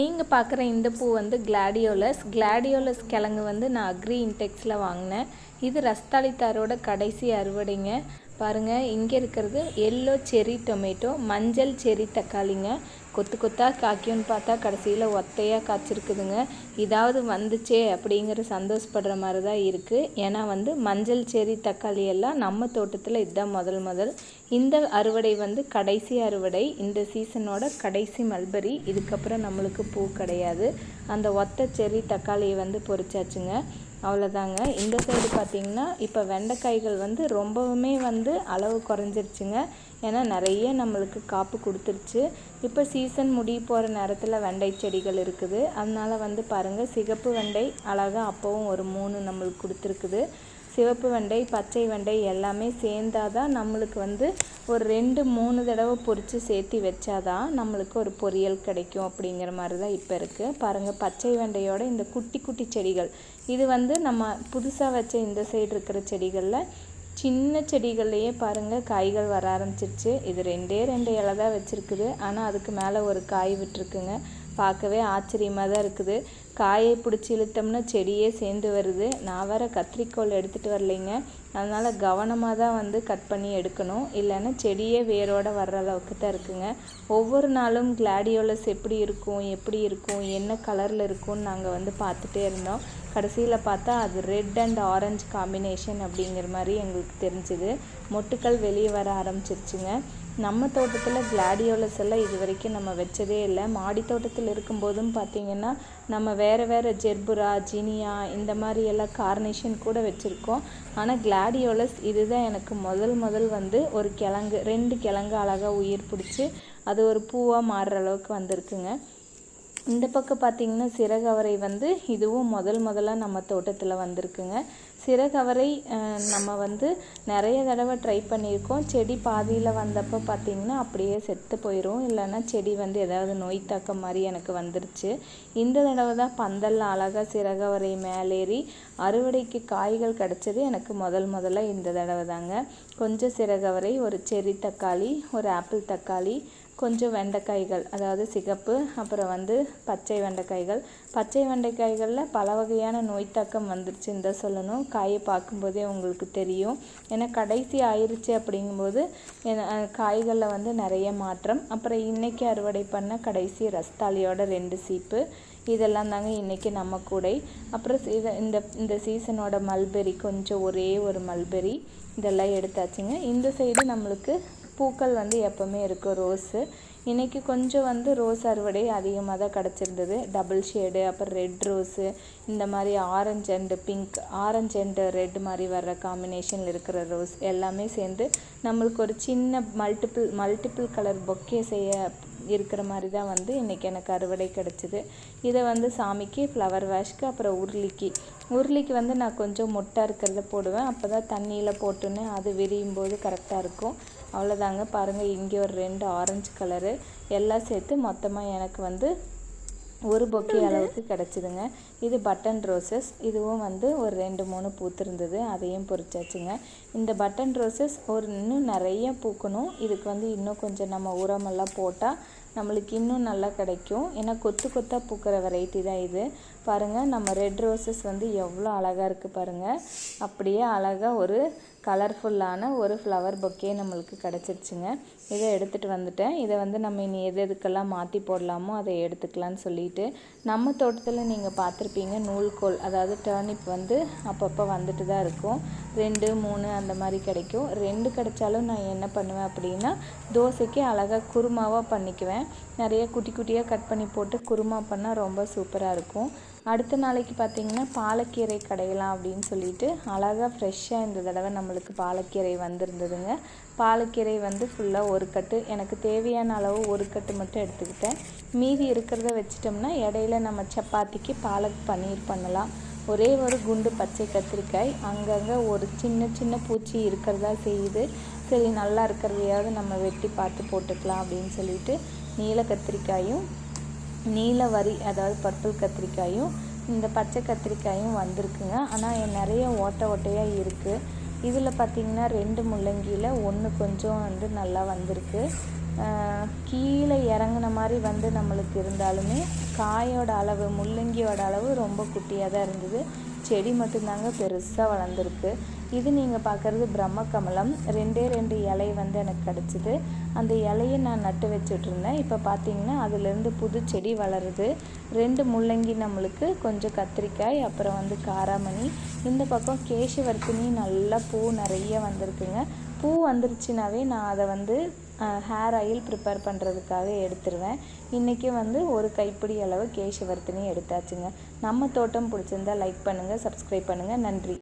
நீங்கள் பார்க்குற இந்த பூ வந்து கிளாடியோலஸ் கிளாடியோலஸ் கிழங்கு வந்து நான் அக்ரி இன்டெக்ஸில் வாங்கினேன். இது ரஸ்தாளித்தாரோட கடைசி அறுவடைங்க. பாருங்கள் இங்கே இருக்கிறது எல்லோ செரி டொமேட்டோ மஞ்சள் செரி தக்காளிங்க. கொத்து கொத்தாக காய்க்கும்னு பார்த்தா கடைசியில் ஒத்தையாக காய்ச்சிருக்குதுங்க. இதாவது வந்துச்சே அப்படிங்கிற சந்தோஷப்படுற மாதிரி தான் இருக்குது ஏன்னா வந்து மஞ்சள் செரி தக்காளி எல்லாம் நம்ம தோட்டத்தில் இதுதான் முதல் முதல். இந்த அறுவடை வந்து கடைசி அறுவடை. இந்த சீசனோட கடைசி மல்பரி. இதுக்கப்புறம் நம்மளுக்கு பூ கிடையாது. அந்த ஒத்த செரி தக்காளியை வந்து பொறிச்சாச்சுங்க அவ்வளோதாங்க இந்த சைடு பார்த்திங்கன்னா இப்போ வெண்டைக்காய்கள் வந்து ரொம்பவுமே வந்து அளவு குறைஞ்சிருச்சுங்க. ஏன்னா நிறைய நம்மளுக்கு காப்பு கொடுத்துருச்சு. இப்போ சீசன் முடிய போகிற நேரத்தில் வெண்டை செடிகள் இருக்குது. அதனால் வந்து பாருங்கள் சிகப்பு வெண்டை அழகாக அப்போவும் ஒரு மூணு நம்மளுக்கு கொடுத்துருக்குது. சிவப்பு வெண்டை பச்சை வெண்டை எல்லாமே சேர்ந்தாதான் நம்மளுக்கு வந்து ஒரு ரெண்டு மூணு தடவை பொரித்து சேர்த்து வச்சாதான் நம்மளுக்கு ஒரு பொரியல் கிடைக்கும் அப்படிங்கிற மாதிரி தான் இப்போ இருக்குது பாருங்கள் பச்சை வெண்டையோட இந்த குட்டி குட்டி செடிகள். இது வந்து நம்ம புதுசாக வச்ச இந்த சைடு இருக்கிற செடிகளில் சின்ன செடிகள்லையே பாருங்கள் காய்கள் வர ஆரம்பிச்சிருச்சு. இது ரெண்டே ரெண்டு இலை தான் வச்சுருக்குது. ஆனால் அதுக்கு மேலே ஒரு காய் விட்டுருக்குங்க. பார்க்கவே ஆச்சரியமாக தான் இருக்குது. காயை பிடிச்சி இழுத்தோம்னா செடியே சேர்ந்து வருது. நான் வேறு கத்திரிக்கோல் எடுத்துகிட்டு வரலைங்க. அதனால் கவனமாக தான் வந்து கட் பண்ணி எடுக்கணும். இல்லைன்னா செடியே வேரோடு வர்ற அளவுக்கு தான் இருக்குங்க. ஒவ்வொரு நாளும் கிளாடியோலஸ் எப்படி இருக்கும் எப்படி இருக்கும் என்ன கலரில் இருக்கும்னு நாங்கள் வந்து பார்த்துட்டே இருந்தோம். கடைசியில் பார்த்தா அது ரெட் அண்ட் ஆரஞ்சு காம்பினேஷன் அப்படிங்கிற மாதிரி எங்களுக்கு தெரிஞ்சுது. மொட்டுக்கள் வெளியே வர ஆரம்பிச்சிருச்சுங்க. நம்ம தோட்டத்தில் கிளாடியோலஸ் எல்லாம் இது வரைக்கும் நம்ம வச்சதே இல்லை. மாடி தோட்டத்தில் இருக்கும்போதும் பார்த்திங்கன்னா நம்ம வேறு வேறு ஜெர்புரா ஜினியா இந்த மாதிரி எல்லாம் கார்னேஷன் கூட வச்சுருக்கோம். ஆனால் கிளாடியோலஸ் இதுதான் எனக்கு முதல் முதல் வந்து ஒரு கிழங்கு ரெண்டு கிழங்கு அழகாக உயிர் பிடிச்சி அது ஒரு பூவாக மாறுற அளவுக்கு வந்திருக்குங்க. இந்த பக்கம் பார்த்திங்கன்னா சிறகவரை வந்து இதுவும் முதல் முதலாக நம்ம தோட்டத்தில் வந்திருக்குங்க. சிறகவரை நம்ம வந்து நிறைய தடவை ட்ரை பண்ணியிருக்கோம். செடி பாதியில் வந்தப்போ பார்த்திங்கன்னா அப்படியே செத்து போயிடும் இல்லைன்னா செடி வந்து ஏதாவது நோய் தாக்கம் மாதிரி எனக்கு வந்துருச்சு. இந்த தடவை தான் பந்தலில் அழகாக சிறகவரை மேலேறி அறுவடைக்கு காய்கள் கிடச்சது எனக்கு முதல் முதல்ல இந்த தடவை தாங்க. கொஞ்சம் சிறகவரை ஒரு செரி தக்காளி ஒரு ஆப்பிள் தக்காளி கொஞ்சம் வெண்டைக்காய்கள் அதாவது சிகப்பு அப்புறம் வந்து பச்சை வெண்டைக்காய்கள். பச்சை வெண்டைக்காய்களில் பல வகையான நோய் தாக்கம் வந்துருச்சுன்னு தான் சொல்லணும். காயை பார்க்கும்போதே உங்களுக்கு தெரியும். ஏன்னா கடைசி ஆயிடுச்சு அப்படிங்கும்போது காய்களில் வந்து நிறைய மாற்றம். அப்புறம் இன்றைக்கி அறுவடை பண்ண கடைசி ரஸ்தாலியோட ரெண்டு சீப்பு. இதெல்லாம் தாங்க இன்றைக்கி நம்ம கூடை. அப்புறம் இதை இந்த இந்த சீசனோட மல்பெரி கொஞ்சம் ஒரே ஒரு மல்பெரி. இதெல்லாம் எடுத்தாச்சுங்க. இந்த சைடு நம்மளுக்கு பூக்கள் வந்து எப்போவுமே இருக்கும் ரோஸு இன்றைக்கி கொஞ்சம் வந்து ரோஸ் அறுவடை அதிகமாக தான் கிடச்சிருந்தது. டபுள் ஷேடு அப்புறம் ரெட் ரோஸு இந்த மாதிரி orange and pink orange and red மாதிரி வர்ற காம்பினேஷனில் இருக்கிற ரோஸ் எல்லாமே சேர்ந்து நம்மளுக்கு ஒரு சின்ன மல்டிபிள் மல்டிபிள் கலர் பொக்கே செய்ய இருக்கிற மாதிரி தான் வந்து இன்றைக்கி எனக்கு அறுவடை கிடச்சிது. இதை வந்து சாமிக்கு ஃப்ளவர் வாஷ்க்கு அப்புறம் உருளிக்கு. உருளிக்கு வந்து நான் கொஞ்சம் மொட்டாக இருக்கிறத போடுவேன். அப்போ தான் தண்ணியில் போட்டுன்னு அது விரியும் போது கரெக்டாக இருக்கும். அவ்வளோதாங்க பாருங்கள் இங்கே ஒரு ரெண்டு ஆரஞ்சு கலரு எல்லாம் சேர்த்து மொத்தமாக எனக்கு வந்து ஒரு பொக்கே அளவுக்கு கிடச்சிதுங்க. இது பட்டன் ரோசஸ் இதுவும் வந்து ஒரு ரெண்டு மூணு பூத்துருந்தது. அதையும் பொறிச்சாச்சுங்க இந்த பட்டன் ரோசஸ் ஒரு இன்னும் நிறைய பூக்கணும். இதுக்கு வந்து இன்னும் கொஞ்சம் நம்ம உரமெல்லாம் போட்டால் நம்மளுக்கு இன்னும் நல்லா கிடைக்கும். ஏன்னா கொத்து கொத்தாக பூக்கிற வெரைட்டி தான் இது. பாருங்கள் நம்ம ரெட் ரோசஸ் வந்து எவ்வளோ அழகாக இருக்குது பாருங்கள் அப்படியே அழகாக ஒரு கலர்ஃபுல்லான ஒரு ஃப்ளவர் பொக்கே நம்மளுக்கு கிடச்சிருச்சுங்க. இதை எடுத்துகிட்டு வந்துட்டேன். இதை வந்து நம்ம இனி எது எதுக்கெல்லாம் மாற்றி போடலாமோ அதை எடுத்துக்கலான்னு சொல்லி சொல்லிட்டு நம்ம தோட்டத்தில் நீங்கள் பார்த்துருப்பீங்க நூல்கோல். அதாவது டர்னிப் வந்து அப்பப்போ வந்துட்டு தான் இருக்கும். ரெண்டு மூணு அந்த மாதிரி கிடைக்கும். ரெண்டு கிடைச்சாலும் நான் என்ன பண்ணுவேன் அப்படின்னா தோசைக்கு அழகாக குருமாவாக பண்ணிக்குவேன். நிறைய குட்டி குட்டியாக கட் பண்ணி போட்டு குருமா பண்ணால் ரொம்ப சூப்பராக இருக்கும். அடுத்த நாளைக்கு பார்த்திங்கன்னா பாலக்கீரை கடையலாம் அப்படின்னு சொல்லிட்டு அழகாக ஃப்ரெஷ்ஷாக இந்த தடவை நம்மளுக்கு பாலக்கீரை வந்திருந்ததுங்க. பாலக்கீரை வந்து ஃபுல்லாக ஒரு கட்டு எனக்கு தேவையான அளவு ஒரு கட்டு மட்டும் எடுத்துக்கிட்டேன். மீதி இருக்கிறத வச்சிட்டோம்னா இடையில நம்ம சப்பாத்திக்கு பாலக் பன்னீர் பண்ணலாம். ஒரே ஒரு குண்டு பச்சை கத்திரிக்காய் அங்கங்கே ஒரு சின்ன சின்ன பூச்சி இருக்கிறதா செய்யுது. சரி நல்லா இருக்கிறதையாவது நம்ம வெட்டி பார்த்து போட்டுக்கலாம் அப்படின்னு சொல்லிட்டு நீல கத்திரிக்காயும் நீல வரி அதாவது பர்பிள் கத்திரிக்காயும் இந்த பச்சை கத்திரிக்காயும் வந்திருக்குங்க. ஆனால் நிறைய ஓட்டை ஓட்டையாக இருக்குது இதில் பார்த்திங்கன்னா ரெண்டு முள்ளங்கியில் ஒன்று கொஞ்சம் வந்து நல்லா வந்திருக்கு. கீழே இறங்குன மாதிரி வந்து நம்மளுக்கு இருந்தாலுமே காயோட அளவு முள்ளங்கியோட அளவு ரொம்ப குட்டியாக தான் இருந்தது. செடி மட்டும்தாங்க பெருசாக வளர்ந்துருக்கு. இது நீங்கள் பார்க்குறது பிரம்ம கமலம் ரெண்டே ரெண்டு இலை வந்து எனக்கு கிடச்சிது. அந்த இலையை நான் நட்டு வச்சுட்ருந்தேன். இப்போ பார்த்தீங்கன்னா அதுலேருந்து புது செடி வளருது. ரெண்டு முள்ளங்கி நம்மளுக்கு கொஞ்சம் கத்திரிக்காய் அப்புறம் வந்து காராமணி. இந்த பக்கம் கேசவர்த்தினி நல்லா பூ நிறைய வந்திருக்குங்க. பூ வந்துருச்சுனாவே நான் அதை வந்து ஹேர் ஆயில் ப்ரிப்பேர் பண்ணுறதுக்காக எடுத்துருவேன். இன்றைக்கி வந்து ஒரு கைப்பிடி அளவு கேசவர்த்தினி எடுத்தாச்சுங்க. நம்ம தோட்டம் பிடிச்சிருந்தா லைக் பண்ணுங்கள் சப்ஸ்கிரைப் பண்ணுங்கள் நன்றி.